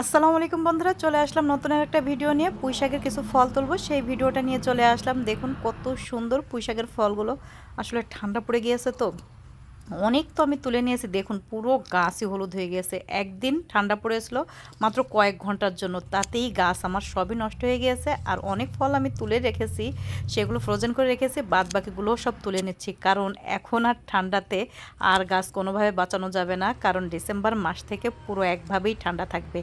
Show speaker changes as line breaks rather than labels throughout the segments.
আসসালামু আলাইকুম বন্ধুরা, চলে আসলাম নতুন একটা ভিডিও নিয়ে। পুঁইশাকের কিছু ফল তুলবো, সেই ভিডিওটা নিয়ে চলে আসলাম। দেখুন কত সুন্দর পুঁইশাকের ফলগুলো। আসলে ঠান্ডা পড়ে গিয়েছে তো। অনেক তো আমি তুলে নিয়েছি। দেখুন, পুরো গাছই হলুদ হয়ে গিয়েছে একদিন ঠান্ডা পড়েছিল মাত্র কয়েক ঘণ্টার জন্য। তাতেই গাছ আমার সবই নষ্ট হয়ে গিয়েছে আর অনেক ফল আমি তুলে রেখেছি, সেগুলো ফ্রোজেন করে রেখেছি বাদ বাকিগুলোও সব তুলে নিচ্ছি। কারণ এখন আর ঠান্ডাতে আর গাছ কোনোভাবে বাঁচানো যাবে না, কারণ ডিসেম্বর মাস থেকে পুরো একভাবেই ঠান্ডা থাকবে।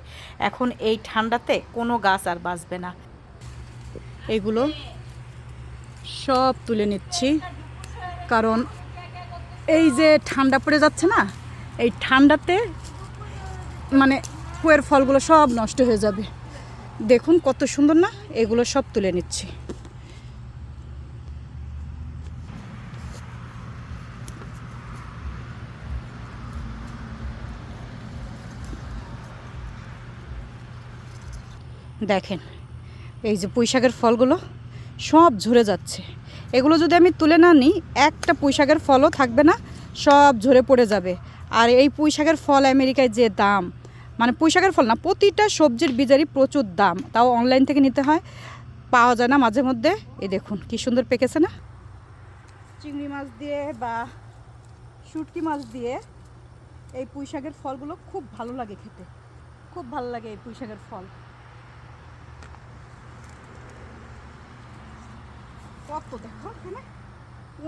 এখন এই ঠান্ডাতে কোনো গাছ আর বাঁচবে না। এগুলো সব তুলে নিচ্ছি, কারণ এই যে ঠান্ডা পড়ে যাচ্ছে না, এই ঠান্ডাতে মানে কুয়ের ফলগুলো সব নষ্ট হয়ে যাবে। দেখুন কত সুন্দর না, এগুলো সব তুলে নিচ্ছি। দেখেন, এই যে পুঁইশাকের ফলগুলো সব ঝরে যাচ্ছে। এগুলো যদি আমি তুলে না নিই, একটা পুঁইশাকের ফলও থাকবে না, সব ঝরে পড়ে যাবে। আর এই পুঁইশাকের ফল আমেরিকায় যে দাম মানে পুঁইশাকের ফল না, প্রতিটা সবজির বীজেরই প্রচুর দাম। তাও অনলাইন থেকে নিতে হয়, পাওয়া যায় না মাঝে মধ্যে। এই দেখুন, কি সুন্দর পেকেছে না? চিংড়ি মাছ দিয়ে বা শুটকি মাছ দিয়ে এই পুঁইশাকের ফলগুলো খুব ভালো লাগে খেতে। খুব ভালো লাগে এই পুঁইশাকের ফল। কত দেখো এখানে।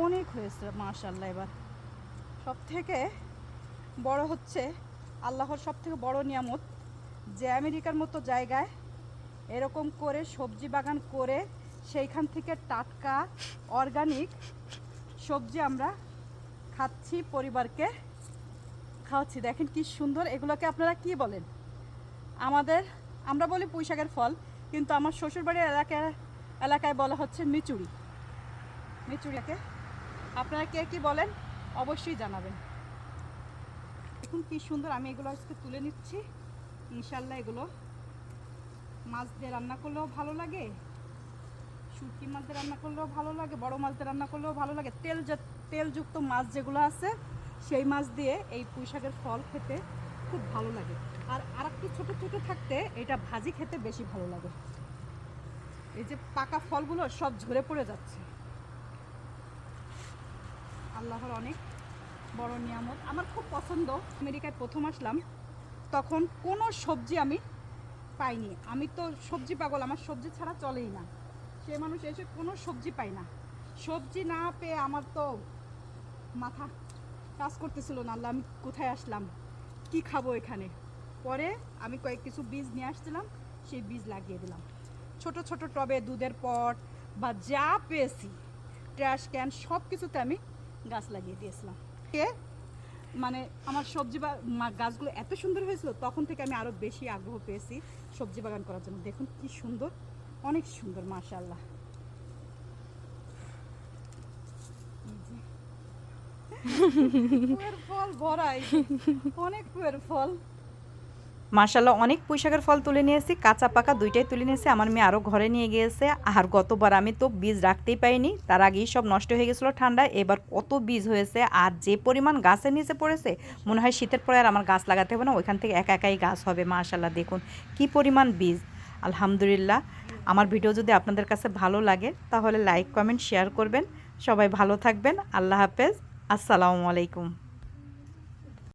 অনেক হয়েছে মাশাল্লাহ এবার। সব থেকে বড় হচ্ছে আল্লাহর সব থেকে বড় নিয়ামত, যে আমেরিকার মতো জায়গায় এরকম করে সবজি বাগান করে সেইখান থেকে টাটকা, অর্গানিক সবজি আমরা খাচ্ছি পরিবারকে খাওয়াচ্ছি। দেখেন কি সুন্দর, এগুলোকে আপনারা কি বলেন? আমাদের, আমরা বলি পুঁইশাকের ফল, কিন্তু আমার শ্বশুরবাড়ির এলাকায় এলাকায় বলা হচ্ছে মিচুরি মিচুরিয়াকে। আপনারা কে কি বলেন, অবশ্যই জানাবেন। দেখুন কি সুন্দর, আমি এগুলো আজকে তুলে নিচ্ছি। ইনশাল্লাহ এগুলো মাছ দিয়ে রান্না করলেও ভালো লাগে, শুটকি মাছ দিয়ে রান্না করলেও ভালো লাগে, বড় মাছ দিয়ে রান্না করলেও ভালো লাগে। তেল তেলযুক্ত মাছ যেগুলো আছে, সেই মাছ দিয়ে এই পুঁইশাকের ফল খেতে খুব ভালো লাগে। আর আর একটু ছোটো ছোটো থাকতে এটা ভাজি খেতে বেশি ভালো লাগে। এই যে পাকা ফলগুলো সব ঝরে পড়ে যাচ্ছে। আল্লাহর অনেক বড় নিয়ামত। আমার খুব পছন্দ, আমেরিকায় প্রথম আসলাম, তখন কোনো সবজি আমি পাইনি। আমি তো সবজি পাগল, আমার সবজি ছাড়া চলেই না। সে মানুষ এসে কোনো সবজি পাই না। সবজি না পেয়ে আমার তো মাথা কাজ করতেছিল না, আল্লাহ, আমি কোথায় আসলাম? কি খাব এখানে? পরে আমি কয়েক কিছু বীজ নিয়ে আসছিলাম, সেই বীজ লাগিয়ে দিলাম। ছোট ছোট টবে দুধের পট বা যা পেয়েছি ট্র্যাশ ক্যান সব কিছুতে আমি গাছ লাগিয়ে দিয়েছিলাম। কে? মানে আমার সবজি বা গাছগুলো এত সুন্দর হয়েছিল তখন থেকে আমি আরও বেশি আগ্রহ পেয়েছি সবজি বাগান করার জন্য। দেখুন কি সুন্দর অনেক সুন্দর মাশাল্লাহ ফল ভরাই অনেক ফুয়ের ফল। মাশাল্লাহ অনেক পুঁইশাকের ফল তুলে নিয়েছি, কাঁচা পাকা দুইটাই তুলে নিয়েছি, আমার মেয়ে আরও ঘরে নিয়ে গিয়েছে, আর গতবার আমি তো বীজ রাখতেই পাইনি, তার আগেই সব নষ্ট হয়ে গেছিল ঠান্ডায়, এবার কত বীজ হয়েছে, আর যে পরিমাণ গাছের নিচে পড়েছে, মনে হয় শীতের পরে আর আমার গাছ লাগাতে হবে না, ওইখান থেকে একা একাই গাছ হবে মাশাল্লাহ দেখুন কি পরিমাণ বীজ, আলহামদুলিল্লাহ। আমার ভিডিও যদি আপনাদের কাছে ভালো লাগে, তাহলে লাইক, কমেন্ট, শেয়ার করবেন, সবাই ভালো থাকবেন, আল্লাহ হাফেজ, আসসালামু আলাইকুম।